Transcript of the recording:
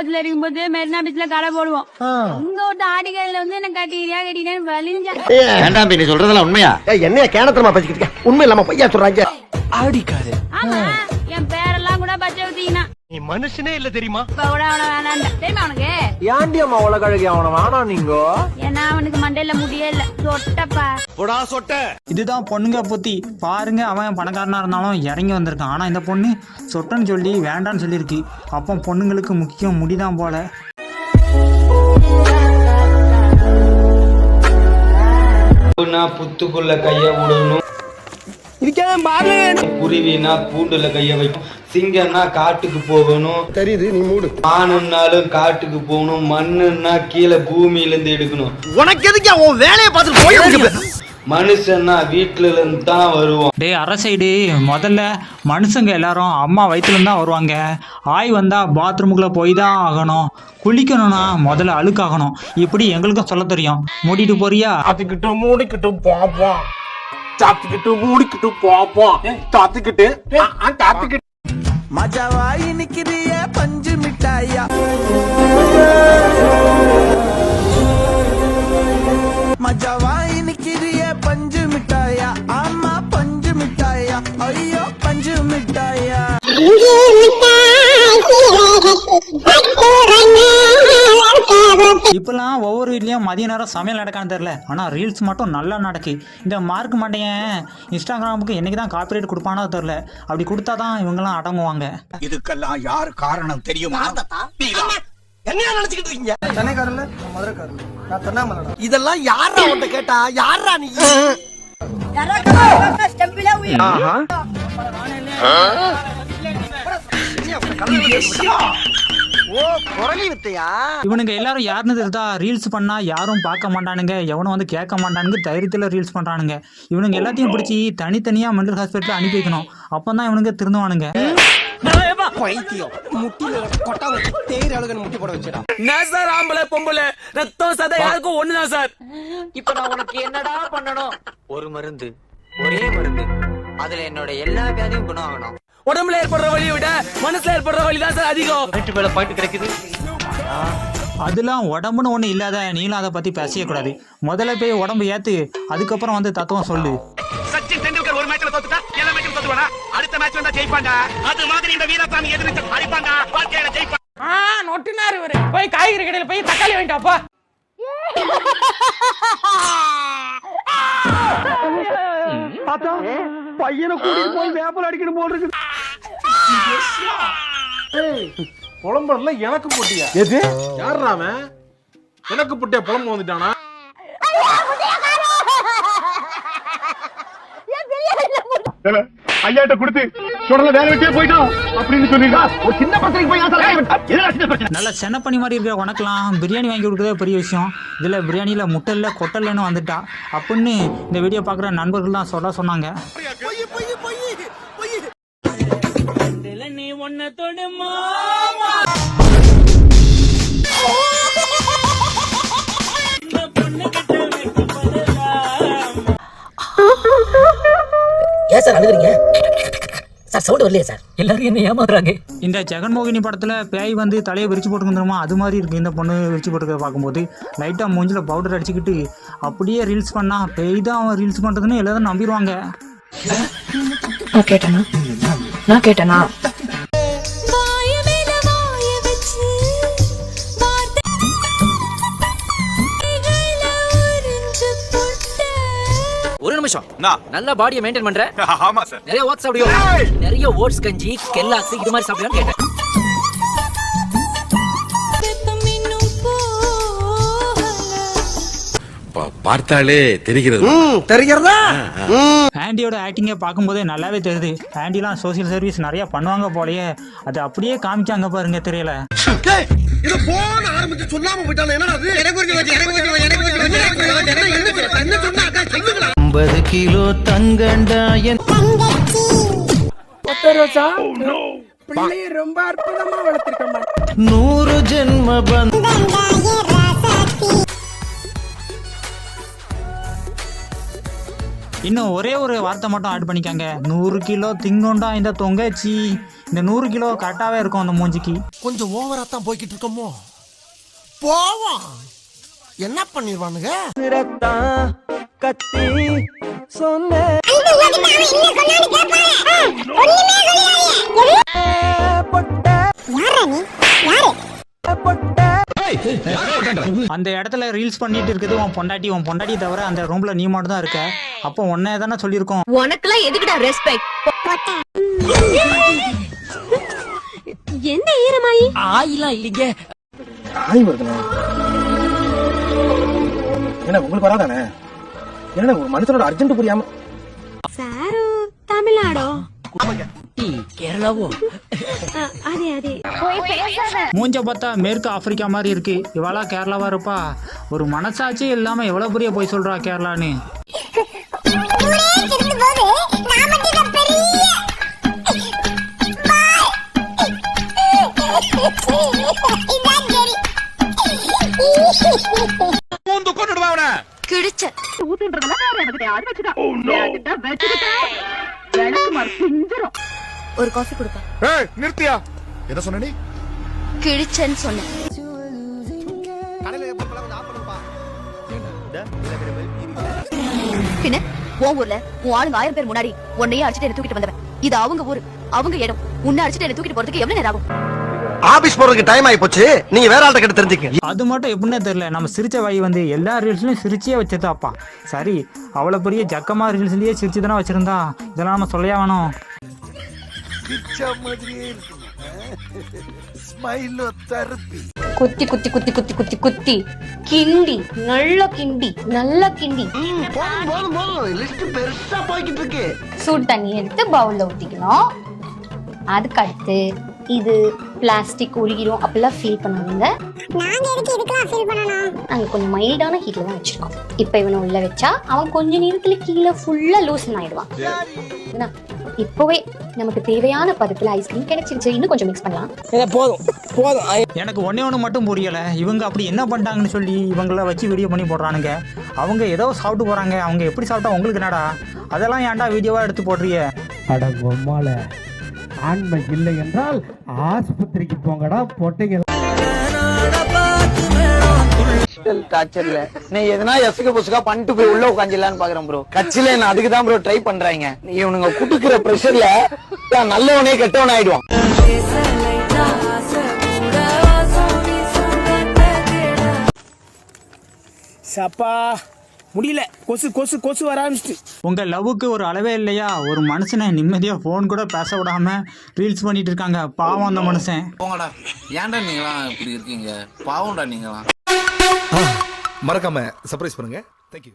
பஸ்ல இருக்கும்போது மெரினா பீச்ல கடை போடுவோம். இங்க விட்டு ஆடிக்கையில வந்து என்ன கட்டிக்கிறியா கட்டிக்கிறேன் வலிஞ்சா வேண்டாம் நீ சொல்றதெல்லாம் உண்மையா? என்னைய கேனத்தனமா பேசிக்கிட்டு? உண்மை இல்லாம பையா சொல்றாங்க? ஆமா என் பேரெல்லாம் கூட பச்சை ஊத்திக்கினா. நீ மனுஷனே இல்ல தெரியுமா? தெரியுமா அவனுக்கு ஏன்டி அம்மா உலகழகி அவனை வேணா நீங்க? ஏன்னா அவனுக்கு மண்டையில முடியே இல்ல. சொட்டப்பா. போடா சொட்ட. இதுதான் பொண்ணுங்க புத்தி. பாருங்க அவன் பணக்காரனா இருந்தாலும் இறங்கி வந்திருக்கான். ஆனா இந்த பொண்ணு சொட்டன்னு சொல்லி வேண்டான்னு சொல்லியிருக்கு. அப்போ பொண்ணுங்களுக்கு முக்கியம் முடிதான் போல. புத்துக்குள்ள கைய விடணும் குருவினா கூண்டுல கைய வைக்கும். சிங்கம்னா காட்டுக்கு போகணும். தெரியுது நீ மூடு. மானுன்னாலும் காட்டுக்கு போகணும். மண்ணுன்னா கீழே பூமியில இருந்து எடுக்கணும். உனக்கு எதுக்கு உன் வேலையை பார்த்துட்டு போய் மனுஷன்னா வீட்டுல இருந்து தான் வருவோம். டேய் அரசைடு முதல்ல மனுஷங்க எல்லாரும் அம்மா வயிற்றுலேருந்து தான் வருவாங்க. ஆய் வந்தால் பாத்ரூமுக்குள்ளே போய் தான் ஆகணும். குளிக்கணும்னா முதல்ல அழுக்காகணும். இப்படி எங்களுக்கும் சொல்ல தெரியும். மூடிட்டு போறியா? சாத்திக்கிட்டு மூடிக்கிட்டு பாப்போம் சாத்திக்கிட்டு மூடிக்கிட்டு பாப்போம் சாத்திக்கிட்டு சாத்திக்கிட்டு மஜாவாய் நிக்கிறிய பஞ்சு மிட்டாயா? மஜாவாய் நிக்கிறிய பஞ்சு மிட்டாயா? ஆமா பஞ்சு மிட்டாயா. ஐயோ பஞ்சு மிட்டாயா. இப்போலாம் ஒவ்வொரு வீட்லேயும் மதிய நேரம் சமையல் நடக்கான்னு தெரில ஆனால் ரீல்ஸ் மட்டும் நல்லா நடக்கு. இந்த மார்க் மாட்டேன். இன்ஸ்டாகிராமுக்கு என்னைக்கு தான் காப்பிரைட் கொடுப்பானோ தெரில அப்படி கொடுத்தா தான் இவங்கெல்லாம் அடங்குவாங்க. இதுக்கெல்லாம் யார் காரணம் தெரியுமா? என்னையா நினைச்சுக்கிட்டு இருக்கீங்க? சென்னைக்காரல மதுரைக்காரல நான் திருவண்ணாமலை இதெல்லாம் யாரா உன்ட்ட கேட்டா? யாரா நீ? ஓ குரலி வித்தையா? இவனுங்க எல்லாரும் யாருன்னு தெரிஞ்சா ரீல்ஸ் பண்ணா யாரும் பார்க்க மாட்டானுங்க. எவனும் வந்து கேட்க மாட்டானுங்க. தைரியத்தில் ரீல்ஸ் பண்ணுறானுங்க இவனுங்க எல்லாத்தையும் பிடிச்சி தனித்தனியாக மென்டல் ஹாஸ்பிட்டலில் அனுப்பி வைக்கணும். அப்போ தான் இவனுங்க திருந்துவானுங்க. பைத்தியம். முட்டில கொட்டா வச்சு தேயிற அழகன் முட்டி போட வச்சிடா. சார் ஆம்பளை பொம்பளை? ரத்தம் சதை யாருக்கும் ஒண்ணுதான் சார். இப்ப நான் உனக்கு என்னடா பண்ணணும்? ஒரு மருந்து. ஒரே மருந்து. அதுல என்னோட எல்லா வியாதியும் குணம் ஆகணும் உடம்புல ஏற்படுற வலியை விட மனசுல ஏற்படுற வலி தான் சார் அதிகம். வீட்டு மேல பாயிண்ட் கிடைக்குது. அதெல்லாம் உடம்புன்னு ஒன்று இல்லாத நீலாம் அதை பற்றி பேசவே கூடாது. முதல்ல போய் உடம்பு ஏற்று அதுக்கப்புறம் வந்து தத்துவம் சொல்லு. சச்சின் டெண்டுல்கர் ஒரு மேட்ச்ல தோத்துட்டா எல்லா மேட்சும் தோத்துவானா அடுத்த மேட்ச் வந்தா ஜெயிப்பாண்டா அது மாதிரி இந்த வீரசாமி எதிர்த்து அடிப்பாண்டா வாழ்க்கையில ஜெயிப்பா ஆ நொட்டினாரு இவரு. போய் காய்கறி கடையில போய் தக்காளி வாங்கிட்டாப்பா பையனை கூட்டிட்டு போய் வேப்பல் அடிக்கணும் போல் இருக்கு புலம்புறதுல எனக்கு போட்டியா? எது? எனக்கு போட்டியா புலம்பு வந்துட்டானா? ஐயாட்ட கொடுத்து. சொல்றத வேற வெட்டியே போயிட்டோம் அப்படின்னு சொல்லிருக்கா ஒரு சின்ன பிரச்சனைக்கு போய் பிரச்சனை? நல்ல சென்னப்பனி மாதிரி இருக்கிற உனக்கெல்லாம்? பிரியாணி வாங்கி கொடுக்குறதே பெரிய விஷயம். இதில் பிரியாணியில் முட்டை இல்லை கொட்டை இல்லைன்னு வந்துட்டா. அப்படின்னு இந்த வீடியோ பார்க்குற நண்பர்கள் தான் சொல்ல சொன்னாங்க. ஏன் சார் அழுகுறீங்க? சார் சவுண்ட் வரலையே சார். எல்லாரும் என்ன ஏமாத்துறாங்க. இந்த ஜெகன்மோகினி படத்தில் பேய் வந்து தலையை விரிச்சு போட்டுருந்துருமா அது மாதிரி இருக்குது இந்த பொண்ணு விரிச்சு போட்டுக்கிறத பார்க்கும்போது லைட்டாக மூஞ்சில் பவுடர் அடிச்சுக்கிட்டு அப்படியே ரீல்ஸ் பண்ணா பேய் தான் அவன் ரீல்ஸ் பண்ணுறதுன்னு எல்லாரும் நம்பிடுவாங்க. நான் கேட்டனா? நான் கேட்டனா? நிமிஷம். நல்ல பாடியை மெயின்டைன் பண்ற. ஆமா சார் நிறைய ஓட்ஸ் சாப்பிடுவியோ? நிறைய ஓட்ஸ் கஞ்சி கெல்லாக்ஸ் இது மாதிரி சாப்பிடுவான்னு கேட்டேன். பார்த்தாலே தெரிகிறது. தெரிகிறதா? ஆண்டியோட ஆக்டிங்கை பார்க்கும்போதே நல்லாவே தெரியுது. ஆண்டிலாம் சோஷியல் சர்வீஸ் நிறையா பண்ணுவாங்க போலயே. அது அப்படியே காமிச்சாங்க பாருங்க தெரியல. இது போன ஆரம்பிச்சு சொல்லாம போயிட்டானே என்னடா ஐம்பது கிலோ தங்கண்டா என் பிள்ளைய ரொம்ப அற்புதமா வளர்த்திருக்கேன் நூறு ஜென்ம பந்த இன்னும் ஒரே ஒரு வார்த்தை மட்டும் ஆட் பண்ணிக்காங்க. நூறு கிலோ திங்குண்டா இந்த தொங்காச்சி இந்த நூறு கிலோ கரெக்டாகவே இருக்கும் அந்த மூஞ்சிக்கு. கொஞ்சம் ஓவரா தான் போய்கிட்டு இருக்கோமோ? போவோம். என்ன பண்ணிடுவானுங்க? கத்தி சொன்ன அந்த இடத்துல ரீல்ஸ் பண்ணிட்டு இருக்குது உன் பொண்டாட்டி. உன் பொண்டாட்டி தவிர அந்த ரூம்ல நீ மட்டும் தான் இருக்க. அப்போ உன்னை தானே சொல்லியிருக்கோம். உனக்கெல்லாம் எதுக்குடா ரெஸ்பெக்ட் என்ன ஈரமாயி? ஆயிலாம் இல்லைங்க. ஆய் வருதுண்ணே. என்ன உங்களுக்கு வராதானே? என்ன ஒரு மனுஷனோட அர்ஜென்ட் புரியாம? சாரு தமிழ்நாடோ? கேரளாவோ? அதே அதே. மூஞ்ச பார்த்தா மேற்கு ஆப்பிரிக்கா மாதிரி இருக்கு. இவளா கேரளாவா இருப்பா? ஒரு மனசாட்சி இல்லாம எவ்வளவு பெரிய போய் சொல்றா கேரளான்னு? ஒரு காஃபி கொடுப்பா. நிறுத்தியா? என்ன சொன்ன நீ? கிழிச்சன்னு சொன்னேன். பின்ன உன் ஊர்ல உன் ஆளுங்க ஆயிரம் பேர் முன்னாடி உன்னையே அடிச்சுட்டு என்ன தூக்கிட்டு வந்தவன். இது அவங்க ஊரு. அவங்க இடம். உன்னை அடிச்சுட்டு என்ன தூக்கிட்டு போறதுக்கு எவ்வளவு நேரம் ஆகும்? ஆபீஸ் போறதுக்கு டைம் ஆயி போச்சு நீங்க வேற ஆள்கிட்ட கிட்ட தெரிஞ்சுக்க அது மட்டும் எப்படின்னே தெரியல. நம்ம சிரிச்ச வாய் வந்து எல்லா ரீல்ஸ்லயும் சிரிச்சே வச்சதாப்பா சரி அவ்வளவு பெரிய ஜக்கமா ரீல்ஸ்லயே சிரிச்சு தானே வச்சிருந்தா? இதெல்லாம் நம்ம சொல்லையா வேணும். குத்தி குத்தி குத்தி குத்தி குத்தி குத்தி. கிண்டி நல்லா கிண்டி நல்லா கிண்டி. சூடு தண்ணி எடுத்து பவுல்ல ஊத்திக்கணும். அதுக்கு அடுத்து இது பிளாஸ்டிக் உருகிரும் அப்படிலாம் ஃபீல் பண்ணுவாங்க நாங்க எதுக்கு இதுக்கெல்லாம் ஃபீல் பண்ணணும்? நாங்க கொஞ்சம் மைல்டான ஹீட்ல தான் வச்சிருக்கோம். இப்போ இவனை உள்ள வச்சா அவன் கொஞ்ச நேரத்துல கீழே ஃபுல்லா லூசன் ஆயிடுவான். என்ன? இப்போவே நமக்கு தேவையான பதத்துல ஐஸ்கிரீம் கிடைச்சிருச்சு. இன்னும் கொஞ்சம் மிக்ஸ் பண்ணலாம். போதும். போதும். எனக்கு ஒன்னே ஒன்று மட்டும் புரியல. இவங்க அப்படி என்ன பண்ணிட்டாங்கன்னு சொல்லி இவங்கள வச்சு வீடியோ பண்ணி போடுறானுங்க. அவங்க ஏதோ சாப்பிட்டு போறாங்க. அவங்க எப்படி சாப்பிட்டா உங்களுக்கு என்னடா? அதெல்லாம் ஏன்டா வீடியோவா எடுத்து போடுறீங்க அட பொம்மால ஆண்மை இல்லை என்றால் ஆஸ்பத்திரிக்கு போங்கடா பொட்டைங்க டார்ச்சர்ல நீ எதனா எசுக்கு புசுக்கா பண்ணிட்டு போய் உள்ள உட்காந்துலான்னு பாக்குறேன் ப்ரோ கட்சியில நான் அதுக்கு தான் ப்ரோ ட்ரை பண்றாங்க இவனுங்க குடுக்குற ப்ரெஷர்ல நல்லவனே கெட்டவன் ஆயிடுவான். சப்பா. முடியல. கொசு கொசு கொசு வர ஆரம்பிச்சிட்டு. உங்க லவ்வுக்கு ஒரு அளவே இல்லையா? ஒரு மனுஷனை நிம்மதியா ஃபோன் கூட பேச விடாம ரீல்ஸ் பண்ணிட்டு இருக்காங்க. பாவம் அந்த மனுஷன். போங்கடா. ஏன்டா நீங்களாம் இப்படி இருக்கீங்க? பாவம்டா நீங்களாம். மறக்காம சர்ப்ரைஸ் பண்ணுங்க. தேங்க்யூ